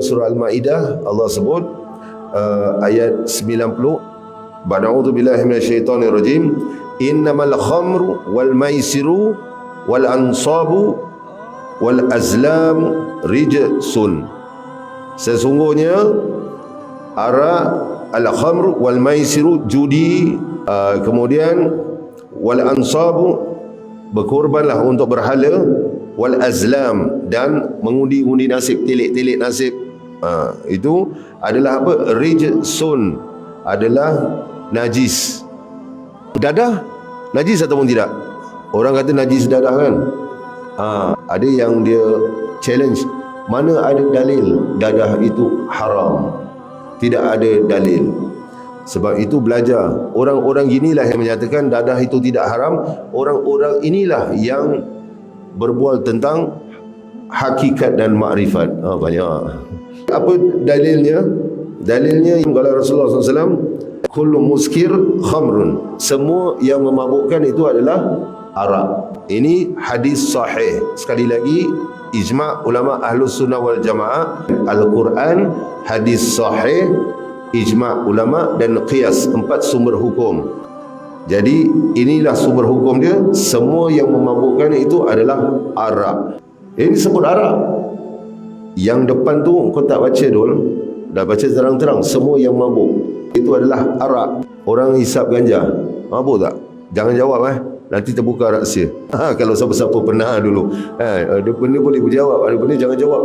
surah Al-Maidah Allah sebut uh, ayat 90 Ba'udzu billahi minasyaitonir rajim innamal khamru wal maisiru wal ansabu wal azlam rijsun. Sesungguhnya arak al khamru wal maisiru judi uh, kemudian wal ansabu berkorbanlah untuk berhala wal azlam dan mengundi-undi nasib tilik-tilik nasib ha, itu adalah apa? Rijsun adalah najis. Dadah? Najis ataupun tidak? Orang kata najis dadah kan? Ha, ada yang dia challenge mana ada dalil dadah itu haram? Tidak ada dalil. Sebab itu belajar. Orang-orang inilah yang menyatakan dadah itu tidak haram. Orang-orang inilah yang berbual tentang hakikat dan makrifat. Ha, banyak. Apa dalilnya? Dalilnya kalau Rasulullah SAW kullu muskir khamrun. Semua yang memabukkan itu adalah arak. Ini hadis sahih. Sekali lagi ijma' ulama ahlus sunnah wal jamaah Al-Quran hadis sahih ijma' ulama dan qiyas empat sumber hukum jadi inilah sumber hukum dia Semua yang memabukkan itu adalah arak Ini sebut arak Yang depan tu kau tak baca dul. Dah baca terang-terang Semua yang mabuk. Itu adalah arak Orang hisap ganja. Mabuk tak? Jangan jawab eh. Nanti terbuka rahsia. Ha, Kalau siapa-siapa pernah dulu. Ha, Ada benda boleh berjawab. Ada benda jangan jawab